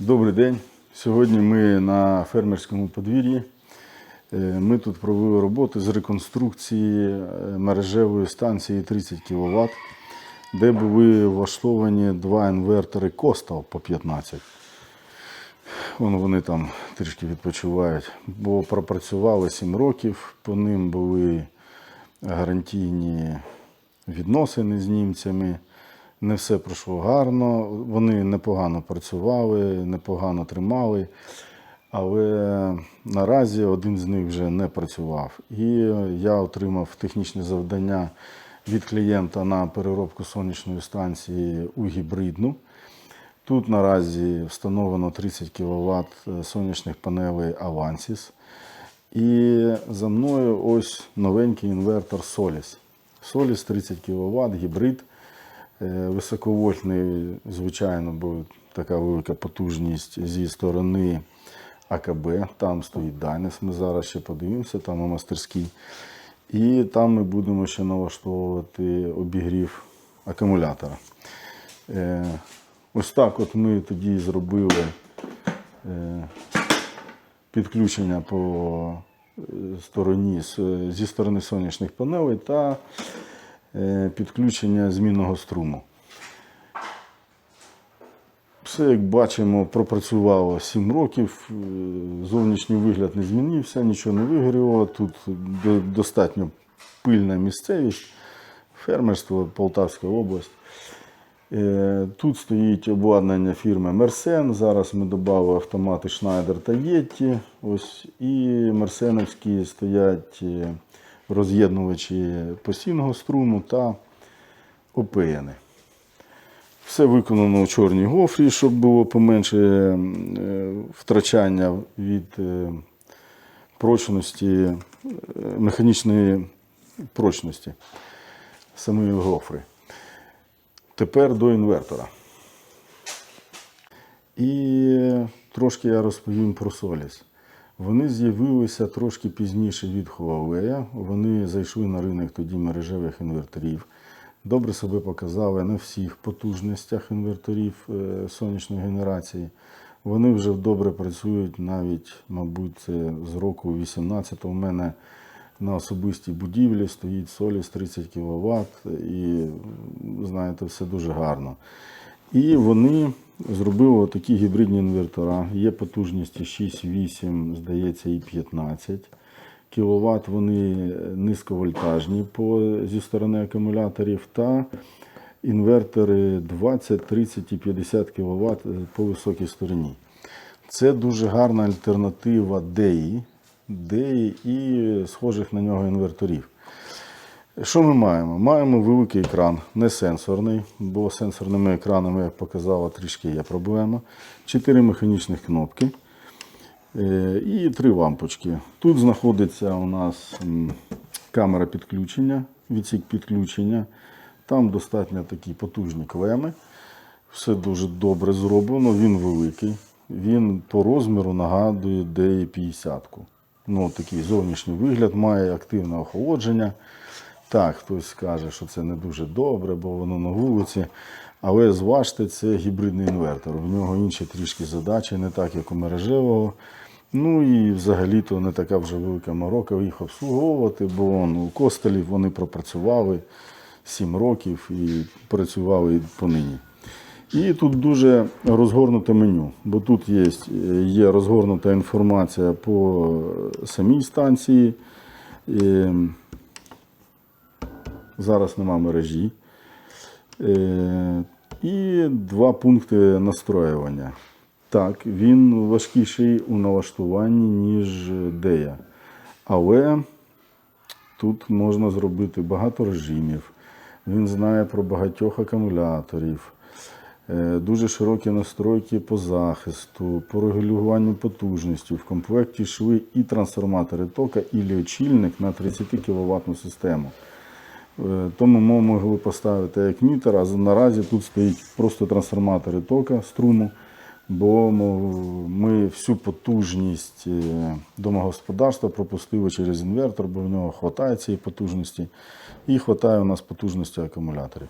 Добрий день. Сьогодні ми на фермерському подвір'ї. Е, Ми тут провели роботи з реконструкції е, мережевої станції 30 кВт, де були влаштовані два інвертори Костал по 15. Вон вони там трішки відпочивають, бо пропрацювали 7 років, по ним були гарантійні відносини з німцями. Не все пройшло гарно. Вони непогано працювали, непогано тримали, але наразі один з них вже не працював. І я отримав технічне завдання від клієнта на переробку сонячної станції у гібридну. Тут наразі встановлено 30 кВт сонячних панелей Avansis. І за мною ось новенький інвертор Solis. Solis 30 кВт, гібрид. Е, Високовольтний, звичайно, бо така велика потужність зі сторони АКБ. Там стоїть Дайнес. Ми зараз ще подивимося, там у мастерській. І там ми будемо ще налаштовувати обігрів акумулятора. Е, Ось так от ми тоді зробили е, підключення по стороні зі сторони сонячних панелей та підключення змінного струму. Все, як бачимо, пропрацювало 7 років. е, Зовнішній вигляд не змінився, нічого не вигоріло. Тут достатньо пильна місцевість, фермерство, Полтавська область. Е, Тут стоїть обладнання фірми Мерсен. Зараз ми додали автомати Schneider та Yeti. Ось, і мерсеновські стоять е, роз'єднувачі постійного струму та ОПНи. Все виконано у чорній гофрі, щоб було поменше е, втрачання від е, прочності, е, механічної прочності самої гофри. Тепер до інвертора. І трошки я розповім про Соліс. Вони з'явилися трошки пізніше від Huawei. Вони зайшли на ринок тоді мережевих інверторів. Добре себе показали на всіх потужностях інверторів е, сонячної генерації. Вони вже добре працюють навіть, мабуть, з року 18 у мене на особистій будівлі стоїть Соліс 30 кВт і, знаєте, все дуже гарно. І вони зробили такі гібридні інвертора. Є потужності 6, 8, здається, і 15 кВт. Вони низьковольтажні по, зі сторони акумуляторів та інвертори 20, 30 і 50 кВт по високій стороні. Це дуже гарна альтернатива DEI, DEI і схожих на нього інверторів. Що ми маємо? Маємо великий екран, не сенсорний, бо сенсорними екранами, як показала, трішки є проблема. Чотири механічних кнопки е, і три лампочки. Тут знаходиться у нас камера підключення, відсік підключення. Там достатньо такі потужні клеми. Все дуже добре зроблено, він великий. Він по розміру нагадує DE 50. Ну, такий зовнішній вигляд має активне охолодження. Так, хтось скаже, що це не дуже добре, бо воно на вулиці. Але зважте, це гібридний інвертор. В нього інші трішки задачі, не так, як у мережевого. Ну і взагалі-то не така вже велика морока їх обслуговувати, бо ну, у костелів вони пропрацювали 7 років і працювали понині. І тут дуже розгорнуте меню, бо тут є, є розгорнута інформація по самій станції. Зараз нема мережі. Е, І два пункти настроювання. Так, він важкіший у налаштуванні, ніж Дея. Але тут можна зробити багато режимів. Він знає про багатьох акумуляторів. Е, Дуже широкі настройки по захисту, по регулюванню потужності. В комплекті йшли і трансформатори тока, і лічильник на 30 кВт систему. Е, Тому ми могли поставити як мітер, а наразі тут стоїть просто трансформатори тока струму, бо ми всю потужність е, домогосподарства пропустили через інвертор, бо в нього вистачає цієї потужності і вистачає у нас потужності акумуляторів.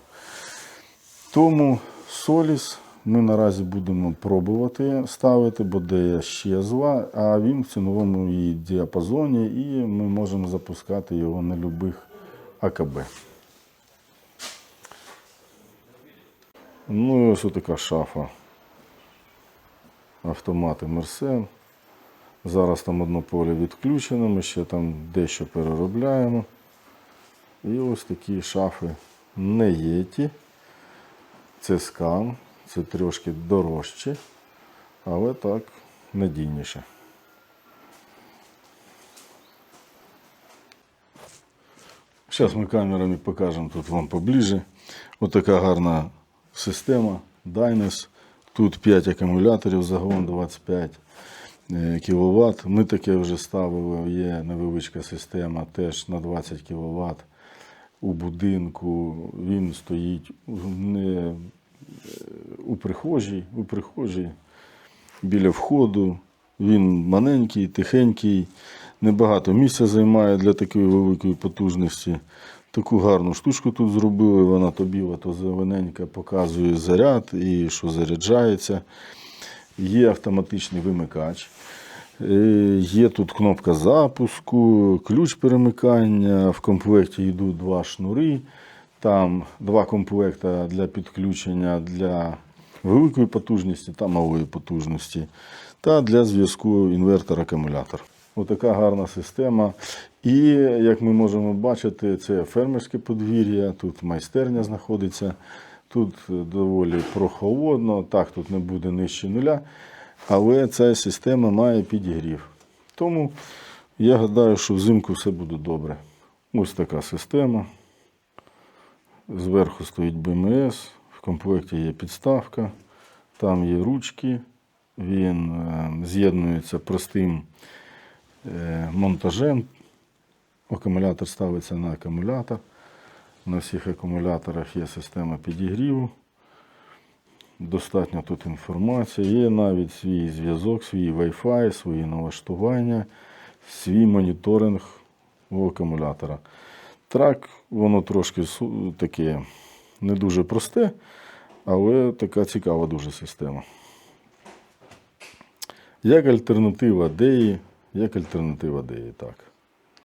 Тому Соліс Ми наразі будемо пробувати ставити, бо дея щезла, а він в ціновому її діапазоні, і ми можемо запускати його на будь-яких АКБ. Ну і ось така шафа. Автомати Мерсен. Зараз там одно поле відключено, ми ще там дещо переробляємо. І ось такі шафи не єті. Це скам, це трошки дорожче, але так надійніше. Зараз ми камерами покажемо тут вам поближе. Ось така гарна система Dynes. Тут 5 акумуляторів, загалом 25 кВт. Ми таке вже ставили, є невеличка система теж на 20 кВт у будинку. Він стоїть не у прихожій, у прихожій біля входу. Він маленький, тихенький, небагато місця займає для такої великої потужності. Таку гарну штучку тут зробили. Вона то біла, то зелененька, показує заряд і що заряджається. Є автоматичний вимикач. Е, Є тут кнопка запуску, ключ перемикання. В комплекті йдуть два шнури. Там два комплекти для підключення для великої потужності та малої потужності, та для зв'язку інвертор-акумулятор. Отака гарна система. І як ми можемо бачити, це фермерське подвір'я, тут майстерня знаходиться. Тут доволі прохолодно, так тут не буде нижче нуля, але ця система має підігрів. Тому я гадаю, що взимку все буде добре. Ось така система. Зверху стоїть БМС, в комплекті є підставка, там є ручки, він е, з'єднується простим е, монтажем. Акумулятор ставиться на акумулятор. На всіх акумуляторах є система підігріву. Достатньо тут інформації. Є навіть свій зв'язок, свій Wi-Fi, свої налаштування, свій моніторинг у акумулятора. Трак, воно трошки таке не дуже просте, але така цікава дуже система. Як альтернатива DEI, як альтернатива DEI, так.